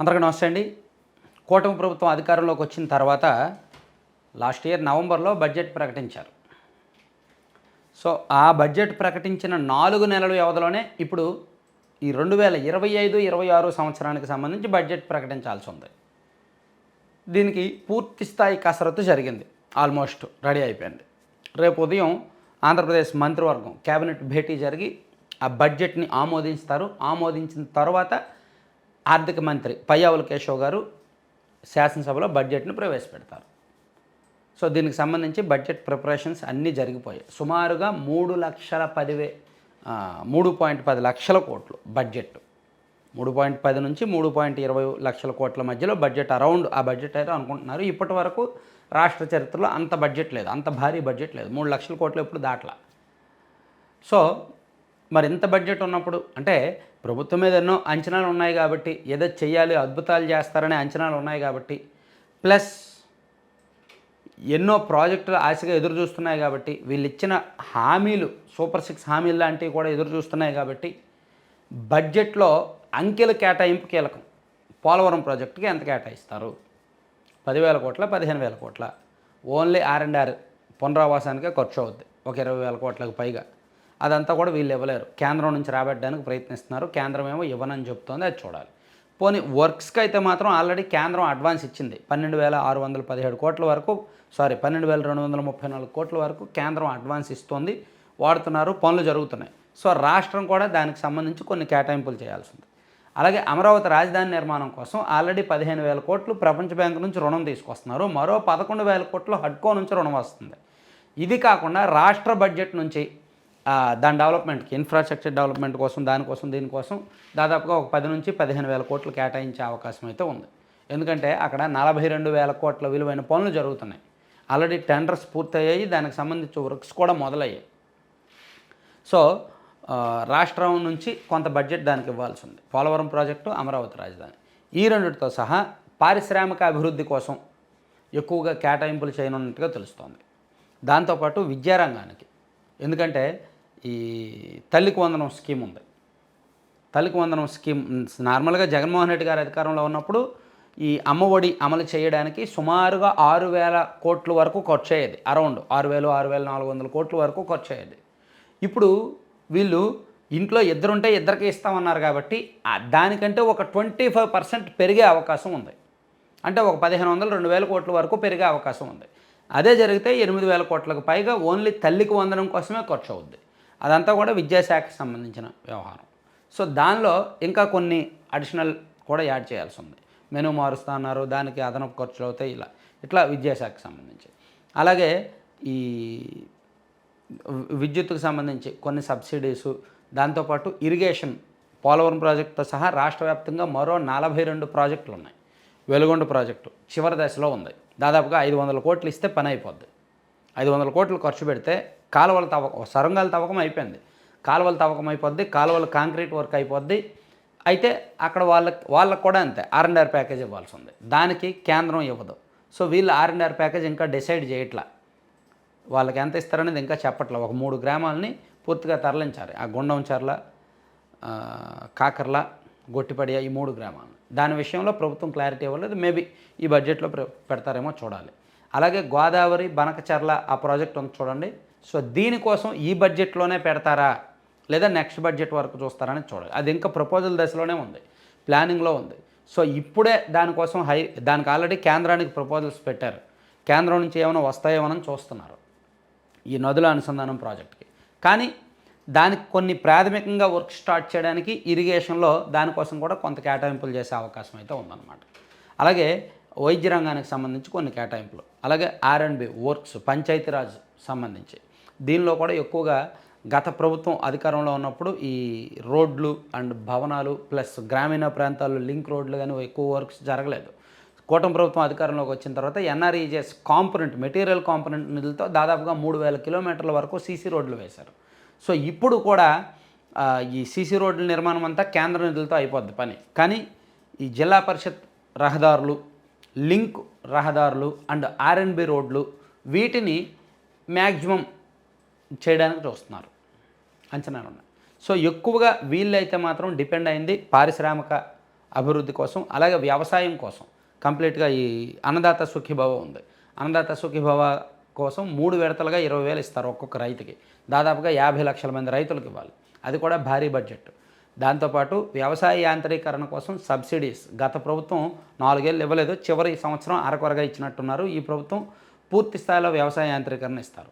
అందరికీ నమస్తే అండి. కూటమి ప్రభుత్వం అధికారంలోకి వచ్చిన తర్వాత లాస్ట్ ఇయర్ నవంబర్లో బడ్జెట్ ప్రకటించారు. సో ఆ బడ్జెట్ ప్రకటించిన నాలుగు నెలల వ్యవధిలోనే ఇప్పుడు ఈ రెండు వేల ఇరవై ఐదు ఇరవై ఆరు సంవత్సరానికి సంబంధించి బడ్జెట్ ప్రకటించాల్సి ఉంది. దీనికి పూర్తి స్థాయి కసరత్తు జరిగింది. ఆల్మోస్ట్ రెడీ అయిపోయింది. రేపు ఉదయం ఆంధ్రప్రదేశ్ మంత్రివర్గం కేబినెట్ భేటీ జరిగి ఆ బడ్జెట్ని ఆమోదిస్తారు. ఆమోదించిన తర్వాత ఆర్థిక మంత్రి పయ్యావుల కేశవ్ గారు శాసనసభలో బడ్జెట్ను ప్రవేశపెడతారు. సో దీనికి సంబంధించి బడ్జెట్ ప్రిపరేషన్స్ అన్నీ జరిగిపోయాయి. సుమారుగా మూడు లక్షల పదివే మూడు పాయింట్ పది లక్షల కోట్లు బడ్జెట్. మూడు పాయింట్ పది నుంచి మూడు పాయింట్ ఇరవై లక్షల కోట్ల మధ్యలో బడ్జెట్ అరౌండ్ ఆ బడ్జెట్ అయితే అనుకుంటున్నారు. ఇప్పటి వరకు రాష్ట్ర చరిత్రలో అంత బడ్జెట్ లేదు అంత భారీ బడ్జెట్ లేదు. మూడు లక్షల కోట్లు ఎప్పుడు దాటలా. సో మరి ఇంత బడ్జెట్ ఉన్నప్పుడు అంటే ప్రభుత్వం మీద ఎన్నో అంచనాలు ఉన్నాయి కాబట్టి ఏదో చేయాలి అద్భుతాలు చేస్తారనే అంచనాలు ఉన్నాయి కాబట్టి ప్లస్ ఎన్నో ప్రాజెక్టులు ఆశగా ఎదురు చూస్తున్నాయి కాబట్టి వీళ్ళు ఇచ్చిన హామీలు సూపర్ సిక్స్ హామీలు లాంటివి కూడా ఎదురు చూస్తున్నాయి కాబట్టి బడ్జెట్లో అంకెల కేటాయింపు కీలకం. పోలవరం ప్రాజెక్టుకి ఎంత కేటాయిస్తారు? పదివేల కోట్ల పదిహేను వేల కోట్ల. ఓన్లీ ఆర్ అండ్ ఆర్ పునరావాసానికే ఖర్చు అవుద్ది. ఒక ఇరవై వేల కోట్లకు పైగా. అదంతా కూడా వీళ్ళు ఇవ్వలేరు. కేంద్రం నుంచి రాబట్టడానికి ప్రయత్నిస్తున్నారు. కేంద్రం ఏమో ఇవ్వనని చెప్తోంది అది చూడాలి. పోనీ వర్క్స్కి అయితే మాత్రం ఆల్రెడీ కేంద్రం అడ్వాన్స్ ఇచ్చింది. పన్నెండు వేల ఆరు వందల పదిహేడు కోట్ల వరకు సారీ పన్నెండు వేల రెండు వందల ముప్పై నాలుగు కోట్ల వరకు కేంద్రం అడ్వాన్స్ ఇస్తోంది. వాడుతున్నారు పనులు జరుగుతున్నాయి. సో రాష్ట్రం కూడా దానికి సంబంధించి కొన్ని కేటాయింపులు చేయాల్సింది అలాగే అమరావతి రాజధాని నిర్మాణం కోసం ఆల్రెడీ పదిహేను వేల కోట్లు ప్రపంచ బ్యాంక్ నుంచి రుణం తీసుకొస్తున్నారు. మరో పదకొండు వేల కోట్లు హడ్కో నుంచి రుణం వస్తుంది. ఇది కాకుండా రాష్ట్ర బడ్జెట్ నుంచి దాని డెవలప్మెంట్కి ఇన్ఫ్రాస్ట్రక్చర్ డెవలప్మెంట్ కోసం దానికోసం దీనికోసం దాదాపుగా ఒక పది నుంచి పదిహేను వేల కోట్లు కేటాయించే అవకాశం అయితే ఉంది. ఎందుకంటే అక్కడ నలభై రెండు వేల కోట్ల విలువైన పనులు జరుగుతున్నాయి. ఆల్రెడీ టెండర్స్ పూర్తయ్యాయి. దానికి సంబంధించి వర్క్స్ కూడా మొదలయ్యాయి. సో రాష్ట్రం నుంచి కొంత బడ్జెట్ దానికి ఇవ్వాల్సి ఉంది. పోలవరం ప్రాజెక్టు అమరావతి రాజధాని. ఈ రెండిటితో సహా పారిశ్రామిక అభివృద్ధి కోసం ఎక్కువగా కేటాయింపులు చేయనున్నట్టుగా తెలుస్తోంది. దాంతోపాటు విద్యారంగానికి. ఎందుకంటే ఈ తల్లికి వందనం స్కీమ్ ఉంది. తల్లికి వందనం స్కీమ్ నార్మల్గా జగన్మోహన్ రెడ్డి గారు అధికారంలో ఉన్నప్పుడు ఈ అమ్మఒడి అమలు చేయడానికి సుమారుగా ఆరు వేల కోట్ల వరకు ఖర్చు అయ్యేది అరౌండ్ ఆరు వేలు ఆరు వేల నాలుగు వందల కోట్ల వరకు ఖర్చు అయ్యేది ఇప్పుడు వీళ్ళు ఇంట్లో ఇద్దరుంటే ఇద్దరికి ఇస్తామన్నారు కాబట్టి దానికంటే ఒక ట్వంటీ ఫైవ్ పర్సెంట్ పెరిగే అవకాశం ఉంది. అంటే ఒక పదిహేను వందలు రెండు వేల కోట్ల వరకు పెరిగే అవకాశం ఉంది. అదే జరిగితే ఎనిమిది వేల కోట్లకు పైగా ఓన్లీ తల్లికి వందనం కోసమే ఖర్చు అవుద్ది అదంతా కూడా విద్యాశాఖకి సంబంధించిన వ్యవహారం. సో దానిలో ఇంకా కొన్ని అడిషనల్ కూడా యాడ్ చేయాల్సి ఉంది. మెనూ మారుస్తా అన్నారు దానికి అదనపు ఖర్చులు అవుతాయి ఇలా. ఇట్లా విద్యాశాఖకి సంబంధించి. అలాగే ఈ విద్యుత్తుకు సంబంధించి కొన్ని సబ్సిడీసు దాంతోపాటు ఇరిగేషన్ పోలవరం ప్రాజెక్టుతో సహా రాష్ట్ర వ్యాప్తంగా మరో నలభై రెండు ప్రాజెక్టులు ఉన్నాయి. వెలుగొండ ప్రాజెక్టు చివరి దశలో ఉంది. దాదాపుగా ఐదు వందల కోట్లు ఇస్తే పని అయిపోద్ది. ఐదు వందల కోట్లు ఖర్చు పెడితే కాలువల తవ్వకం సొరంగాల తవ్వకం అయిపోయింది. కాలువల తవ్వకం అయిపోద్ది కాలువల కాంక్రీట్ వర్క్ అయిపోద్ది. అయితే అక్కడ వాళ్ళకి వాళ్ళకి కూడా అంతే ఆర్ఎన్ఆర్ ప్యాకేజ్ ఇవ్వాల్సి ఉంది దానికి కేంద్రం ఇవ్వదు. సో వీళ్ళు ఆర్ఎన్ఆర్ ప్యాకేజ్ ఇంకా డిసైడ్ చేయట్లా. వాళ్ళకి ఎంత ఇస్తారనేది ఇంకా చెప్పట్లే. ఒక మూడు గ్రామాలని పూర్తిగా తరలించాలి. ఆ గుండం చర్ల కాకర్ల గొట్టిపడియ ఈ మూడు గ్రామాలు దాని విషయంలో ప్రభుత్వం క్లారిటీ ఇవ్వలేదు. మేబీ ఈ బడ్జెట్లో పెడతారేమో చూడాలి. అలాగే గోదావరి బనకచర్ల ఆ ప్రాజెక్ట్ ఉంది చూడండి. సో దీనికోసం ఈ బడ్జెట్లోనే పెడతారా? లేదా నెక్స్ట్ బడ్జెట్ వరకు చూస్తారని చూడాలి. అది ఇంకా ప్రపోజల్ దశలోనే ఉంది. ప్లానింగ్లో ఉంది. సో ఇప్పుడే దానికోసం హై దానికి ఆల్రెడీ కేంద్రానికి ప్రపోజల్స్ పెట్టారు. కేంద్రం నుంచి ఏమైనా వస్తాయేమోనని చూస్తున్నారు. ఈ నదుల అనుసంధానం ప్రాజెక్ట్కి. కానీ దానికి కొన్ని ప్రాథమికంగా వర్క్ స్టార్ట్ చేయడానికి ఇరిగేషన్లో దానికోసం కూడా కొంత కేటాయింపులు చేసే అవకాశం అయితే ఉందన్నమాట. అలాగే వైద్య రంగానికి సంబంధించి కొన్ని కేటాయింపులు. అలాగే R and B works Panchayat Raj సంబంధించి. దీనిలో కూడా ఎక్కువగా గత ప్రభుత్వం అధికారంలో ఉన్నప్పుడు ఈ రోడ్లు అండ్ భవనాలు ప్లస్ గ్రామీణ ప్రాంతాల్లో లింక్ రోడ్లు కానీ ఎక్కువ వర్క్స్ జరగలేదు. కూటమి ప్రభుత్వం అధికారంలోకి వచ్చిన తర్వాత ఎన్ఆర్ఈజెస్ కాంపొనెంట్ మెటీరియల్ కాంపొనెంట్ నిధులతో దాదాపుగా మూడు వేల కిలోమీటర్ల వరకు సీసీ రోడ్లు వేశారు. సో ఇప్పుడు కూడా ఈ సీసీ రోడ్ల నిర్మాణం అంతా కేంద్ర నిధులతో అయిపోద్ది పని. కానీ ఈ జిల్లా పరిషత్ రహదారులు లింక్ రహదారులు అండ్ ఆర్ఎన్బి రోడ్లు వీటిని మ్యాక్సిమం చేయడానికి చూస్తున్నారు. అంచనాలు ఉన్నాయి. సో ఎక్కువగా వీళ్ళైతే మాత్రం డిపెండ్ అయింది పారిశ్రామిక అభివృద్ధి కోసం అలాగే వ్యవసాయం కోసం. కంప్లీట్గా ఈ అన్నదాత సుఖీభవ ఉంది. అన్నదాత సుఖీభవ కోసం మూడు విడతలుగా ఇరవై వేలు ఇస్తారు ఒక్కొక్క రైతుకి. దాదాపుగా యాభై లక్షల మంది రైతులకు ఇవ్వాలి. అది కూడా భారీ బడ్జెట్. దాంతోపాటు వ్యవసాయ యాంత్రీకరణ కోసం సబ్సిడీస్. గత ప్రభుత్వం నాలుగేళ్ళు ఇవ్వలేదు. చివరి సంవత్సరం అరకొరగా ఇచ్చినట్టున్నారు. ఈ ప్రభుత్వం పూర్తి స్థాయిలో వ్యవసాయ యాంత్రీకరణ ఇస్తారు.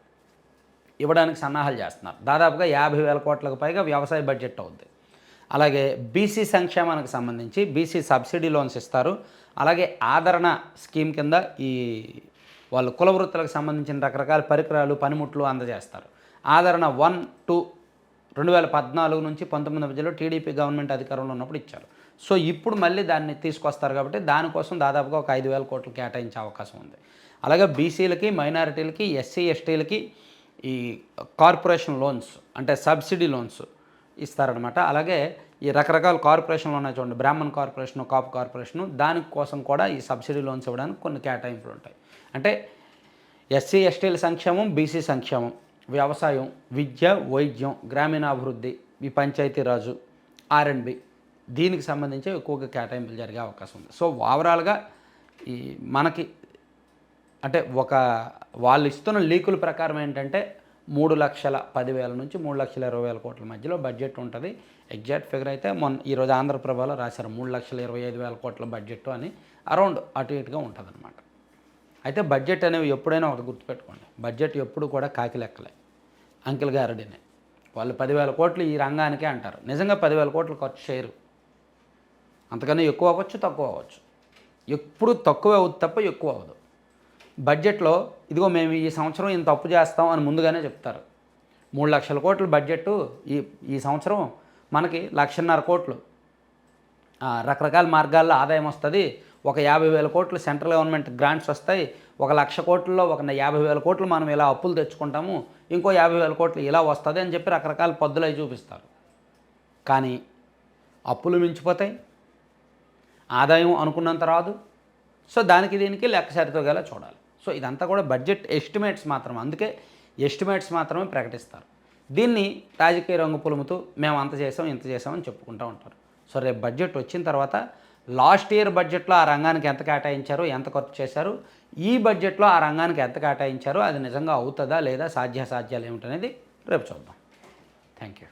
ఇవ్వడానికి సన్నాహాలు చేస్తున్నారు. దాదాపుగా యాభై వేల కోట్లకు పైగా వ్యవసాయ బడ్జెట్ అవుద్ది. అలాగే బీసీ సంక్షేమానికి సంబంధించి బీసీ సబ్సిడీ లోన్స్ ఇస్తారు. అలాగే ఆదరణ స్కీమ్ కింద ఈ వాళ్ళు కుల వృత్తులకు సంబంధించిన రకరకాల పరికరాలు పనిముట్లు అందజేస్తారు. ఆదరణ వన్ టూ రెండు వేల పద్నాలుగు నుంచి పంతొమ్మిది మధ్యలో టీడీపీ గవర్నమెంట్ అధికారంలో ఉన్నప్పుడు ఇచ్చారు. సో ఇప్పుడు మళ్ళీ దాన్ని తీసుకొస్తారు కాబట్టి దానికోసం దాదాపుగా ఒక ఐదు వేల కోట్లు కేటాయించే అవకాశం ఉంది. అలాగే బీసీలకి మైనారిటీలకి ఎస్సీ ఎస్టీలకి ఈ కార్పొరేషన్ లోన్స్ అంటే సబ్సిడీ లోన్స్ ఇస్తారనమాట అలాగే ఈ రకరకాల కార్పొరేషన్లు ఉన్నాయి చూడండి. బ్రాహ్మణ్ కార్పొరేషన్ కాపు కార్పొరేషను దానికోసం కూడా ఈ సబ్సిడీ లోన్స్ ఇవ్వడానికి కొన్ని కేటాయింపులు ఉంటాయి. అంటే ఎస్సీ ఎస్టీల సంక్షేమం బీసీ సంక్షేమం వ్యవసాయం విద్య వైద్యం గ్రామీణాభివృద్ధి ఈ పంచాయతీరాజు ఆర్ఎండ్బి దీనికి సంబంధించి ఎక్కువగా కేటాయింపులు జరిగే అవకాశం ఉంది. సో ఓవరాల్గా ఈ మనకి అంటే ఒక వాళ్ళు ఇస్తున్న లీకుల ప్రకారం ఏంటంటే మూడు లక్షల పదివేల నుంచి మూడు లక్షల ఇరవై వేల కోట్ల మధ్యలో బడ్జెట్ ఉంటుంది. ఎగ్జాక్ట్ ఫిగర్ అయితే మొన్న ఈరోజు ఆంధ్రప్రభలో రాశారు మూడు లక్షల ఇరవై ఐదు వేల కోట్ల బడ్జెట్ అని అరౌండ్ అటు ఇటుగా ఉంటుంది అనమాట అయితే బడ్జెట్ అనేవి ఎప్పుడైనా ఒకటి గుర్తుపెట్టుకోండి. బడ్జెట్ ఎప్పుడు కూడా కాకి లెక్కలే. అంకిల్ గారుడిని. వాళ్ళు పదివేల కోట్లు ఈ రంగానికే అంటారు. నిజంగా పదివేల కోట్లు ఖర్చు చేయరు. అంతకన్నా ఎక్కువ అవ్వచ్చు తక్కువ అవ్వచ్చు. ఎప్పుడు తక్కువ అవుతుంది తప్ప ఎక్కువ అవ్వదు. బడ్జెట్లో ఇదిగో మేము ఈ సంవత్సరం ఇంత అప్పు చేస్తాం అని ముందుగానే చెప్తారు. మూడు లక్షల కోట్ల బడ్జెట్ ఈ ఈ సంవత్సరం మనకి లక్షన్నర కోట్లు. రకరకాల మార్గాల్లో ఆదాయం వస్తుంది. ఒక యాభై వేల కోట్లు సెంట్రల్ గవర్నమెంట్ గ్రాంట్స్ వస్తాయి. ఒక లక్ష కోట్లలో ఒక యాభై వేల కోట్లు మనం ఇలా అప్పులు తెచ్చుకుంటాము. ఇంకో యాభై వేల కోట్లు ఇలా వస్తుంది అని చెప్పి రకరకాల పద్దులు అవి చూపిస్తారు. కానీ అప్పులు మించిపోతాయి. ఆదాయం అనుకున్నంత రాదు. సో దానికి దీనికి లెక్క సరితోగేలా చూడాలి. సో ఇదంతా కూడా బడ్జెట్ ఎస్టిమేట్స్ మాత్రమే అందుకే ఎస్టిమేట్స్ మాత్రమే ప్రకటిస్తారు. దీన్ని రాజకీయ రంగు పులుముతూ మేము అంత చేసాం ఇంత చేసామని చెప్పుకుంటూ ఉంటారు. సో రేపు బడ్జెట్ వచ్చిన తర్వాత లాస్ట్ ఇయర్ బడ్జెట్లో ఆ రంగానికి ఎంత కేటాయించారు ఎంత ఖర్చు చేశారు ఈ బడ్జెట్లో ఆ రంగానికి ఎంత కేటాయించారు అది నిజంగా అవుతుందా లేదా సాధ్యాసాధ్యాలు ఏమిటనేది రేపు చూద్దాం. Thank you